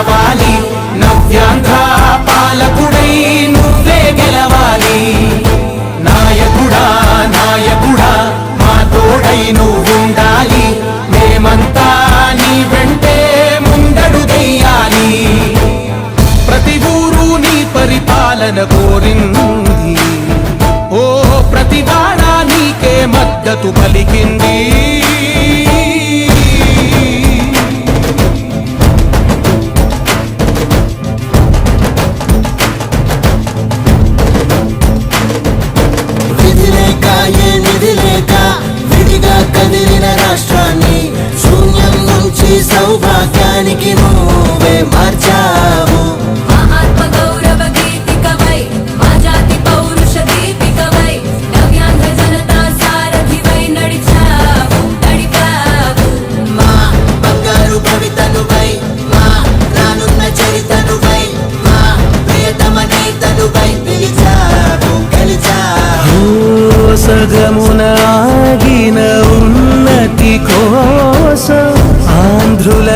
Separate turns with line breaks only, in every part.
గెలవాలి. నవ్యాంధ్ర పాలకుడై నువ్వే గెలవాలి. నాయకుడా నాయకుడా మా తోడై నువ్వుండాలి. మేమంతా నీ వెంటే ముందడుగెయ్యాలి
ప్రతి ఊరు నీ పరిపాలన కోరింది. ఓ ప్రతి వాడ నీకే మద్దతు పలికింది.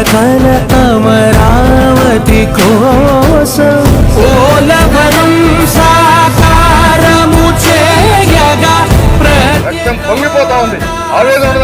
కల అమరావతి కోసం
ఓలవరం సాకారము చేయగా
రక్తం పొంగిపోతా ఉంది ఆవేదన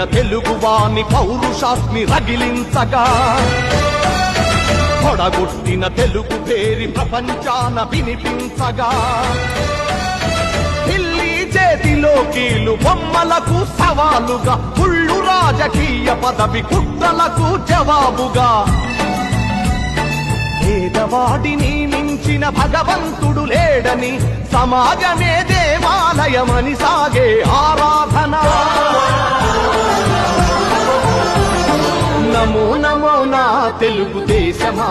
పొలిగట్టిన తెలుగువాని పౌరుషాస్మి రగిలించగా. పొడగొట్టిన తెలుగు పేరి ప్రపంచాన వినిపించగా. ఢిల్లీ చేతిలో కీలు బొమ్మలకు సవాలుగా పుళ్ళురా రాజకీయ పదవి కుట్రలకు జవాబుగా. పేదవాడిని మించిన భగవంతుడు లేడని సమాజమే దేవాలయమని సాగే ఆరాధన. నమో నమో నా తెలుగుదేశమా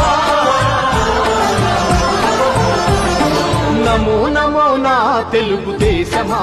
నమో నమో నా తెలుగుదేశమా